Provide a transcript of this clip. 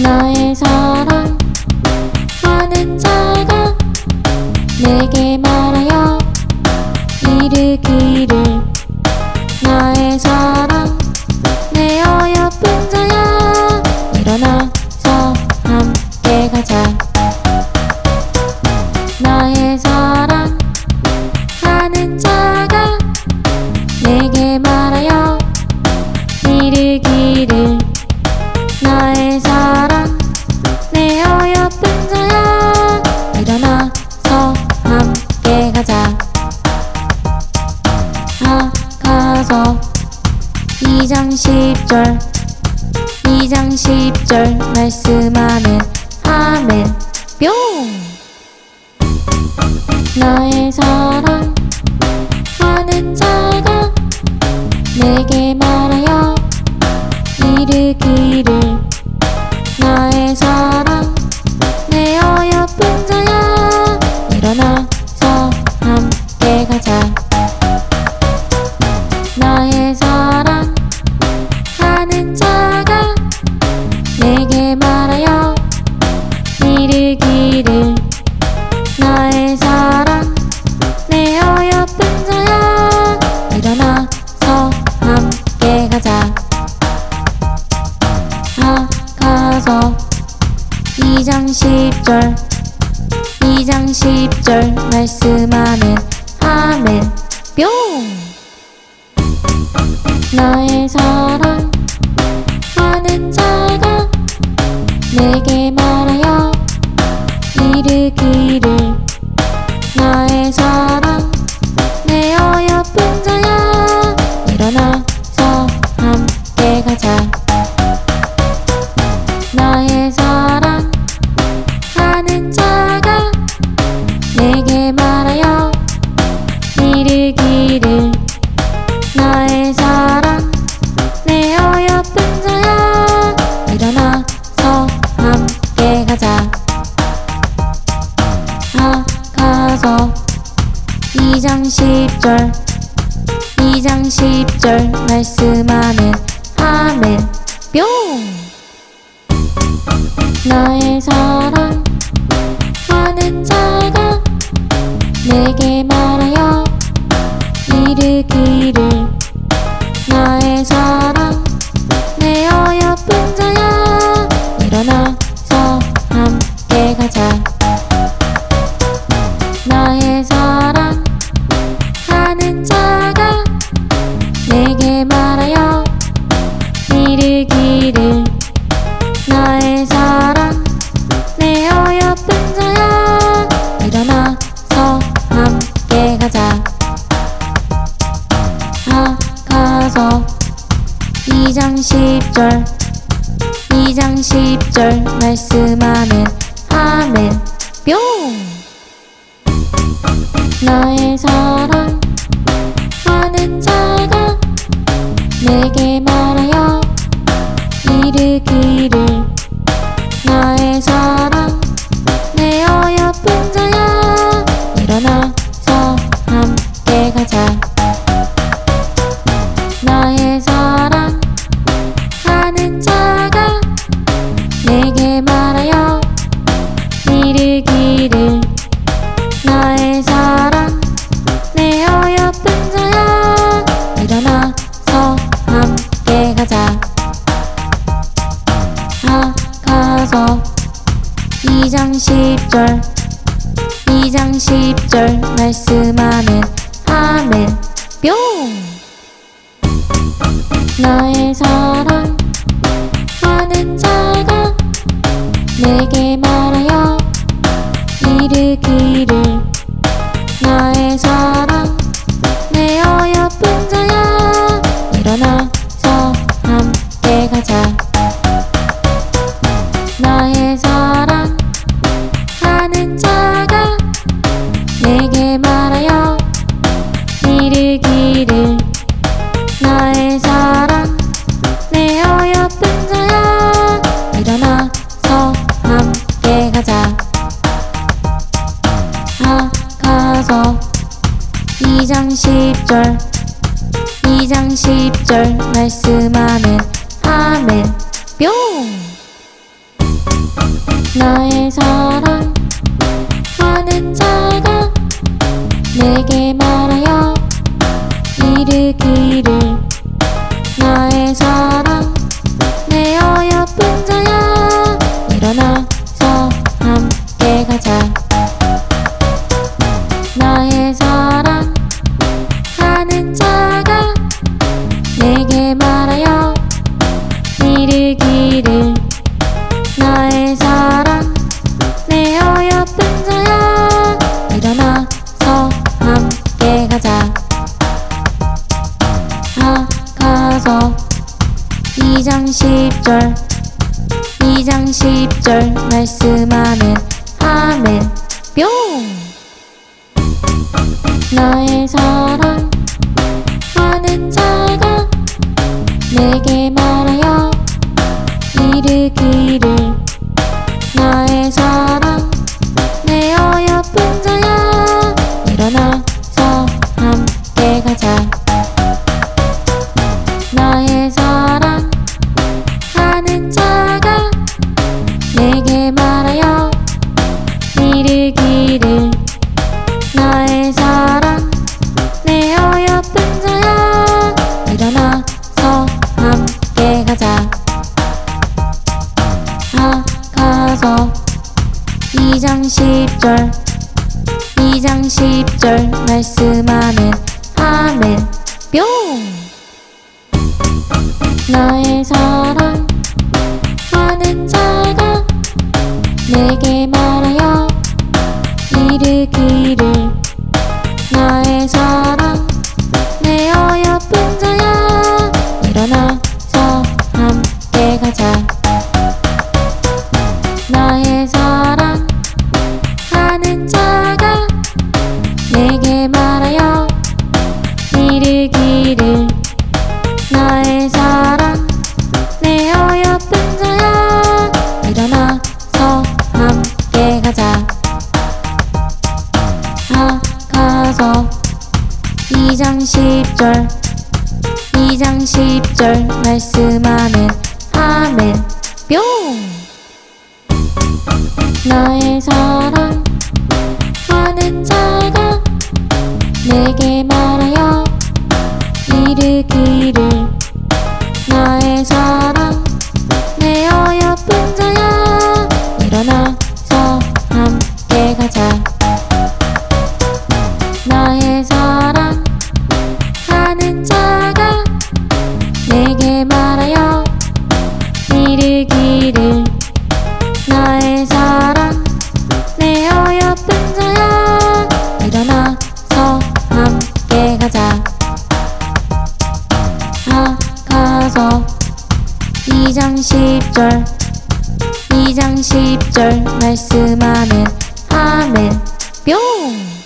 나의 사랑 하는 자가 내게 말하여 이르기를 나의 사랑 내 어여쁜 자야 일어나서 함께 가자. 아가서 2장 10절 2장 10절 말씀하면 아멘 뿅! 나의 사랑 하는 자가 내게 이르기를 나의 사랑 내 어여쁜 자야 일어나서 함께 가자. 아가서 2장 10절 2장 10절 말씀하면 아멘 뿅! 나의 사랑 하는 자가 내게 말하여 이르기를 나의 사 2장 10절 2장 10절 말씀하면 아멘. 뿅! 나의 사랑 하는 자가 내게 말하여 이르기를 아가서 2장 10절 2장 10절 말씀하면 아멘. 뿅! 나의 사랑 하는 자가 내게 말하여 이르기를 하는 자가 내게 말하여 이르기를 나의 사랑 내 어여쁜 자야. 일어나서 함께 가자. 아가서 2장 10절 2장 10절 말씀하면 아멘. 뿅! 나의 사랑 하는 자가 내게 앞서서 2장 10절 2장 10절 말씀 아멘 아멘. 뿅! 나의 사랑 하는 자가 내게 말하여 이르기를 10절. 2장 10절 말씀하는 아멘. 뿅! 나의 사랑. 10절. 2장 10절 말씀 아멘 아멘. 뿅. 나의 사랑. 10절 말씀 아멘 아멘. 뿅! 나의 사랑 많은 자가 내게 말 10절. 2장 10절 말씀하는 아멘. 뿅.